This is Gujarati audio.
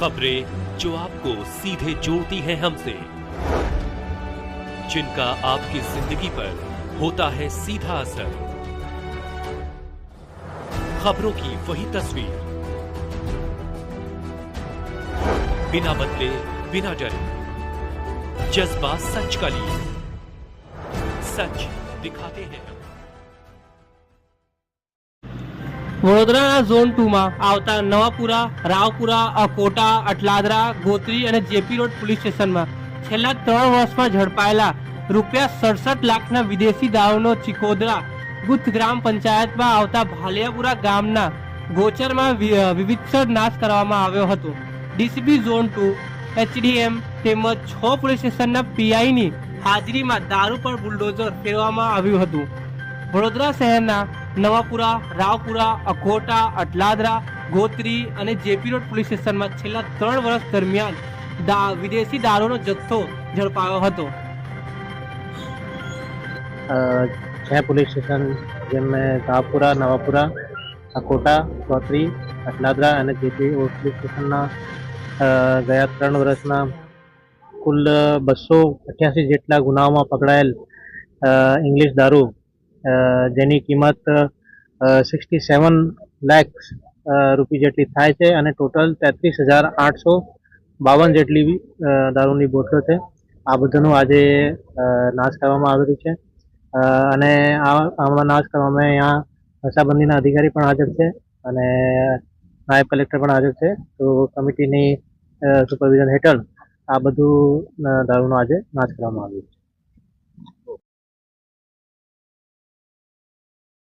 खबरें जो आपको सीधे जोड़ती हैं हमसे। जिनका आपकी ज़िंदगी पर होता है सीधा असर। खबरों की वही तस्वीर। बिना बदले, बिना डरे। जज्बा सच का लिए। सच दिखाते हैं। વડોદરાના ઝોન ટુમાં આવતા નવાપુરા, રાવપુરા, અકોટા, અટલાદરા, ગોત્રી અને જેપી રોડ પોલીસ સ્ટેશનમાં છેલ્લા ત્રણ વર્ષમાં ઝડપાયેલા રૂપિયા સડસઠ લાખના વિદેશી દારૂનો ચિકોદરા ગુથ ગ્રામ પંચાયતમાં આવતા ભાલિયાપુરા ગામના ગોચરમાં વિવિધસર નાશ કરવામાં આવ્યો હતો. ડીસીબી ઝોન ટુ, એચડીએમ તેમજ છ પોલીસ સ્ટેશનના પીઆઈની હાજરીમાં દારૂ પર બુલડોઝર ફેરવામાં આવ્યું હતું. વડોદરા શહેરના નવાપુરા, રાવપુરા, અખોટા અટલાદરા ગોત્રી અને જેપી રોડ પોલીસ સ્ટેશનમાં છેલ્લા ત્રણ વર્ષ દરમિયાન વિદેશી દારૂનો જથ્થો ઝડપાયો હતો. છ પોલીસ સ્ટેશન જેમ મેં રાવપુરા, નવાપુરા અકોટા ગોત્રી અટલાદરા અને જેપી રોડ પોલીસ સ્ટેશનના ગયા ત્રણ વર્ષના કુલ બસો અઠ્યાસી જેટલા ગુનાઓમાં પકડાયેલ ઇંગ્લિશ દારૂ જેની કિંમત સિક્સટી સેવન લેક્સ રૂપી જેટલી થાય છે અને ટોટલ તેત્રીસ હજાર આઠસો બાવન જેટલી દારૂની બોટલો છે. આ બધાનું આજે નાશ કરવામાં આવેલું છે. અને આમાં નાશ કરવામાં અહીંયા નશાબંધીના અધિકારી પણ હાજર છે અને નાયબ કલેક્ટર પણ હાજર છે. તો કમિટીની સુપરવિઝન હેઠળ આ બધું દારૂનો આજે નાશ કરવામાં આવ્યો છે.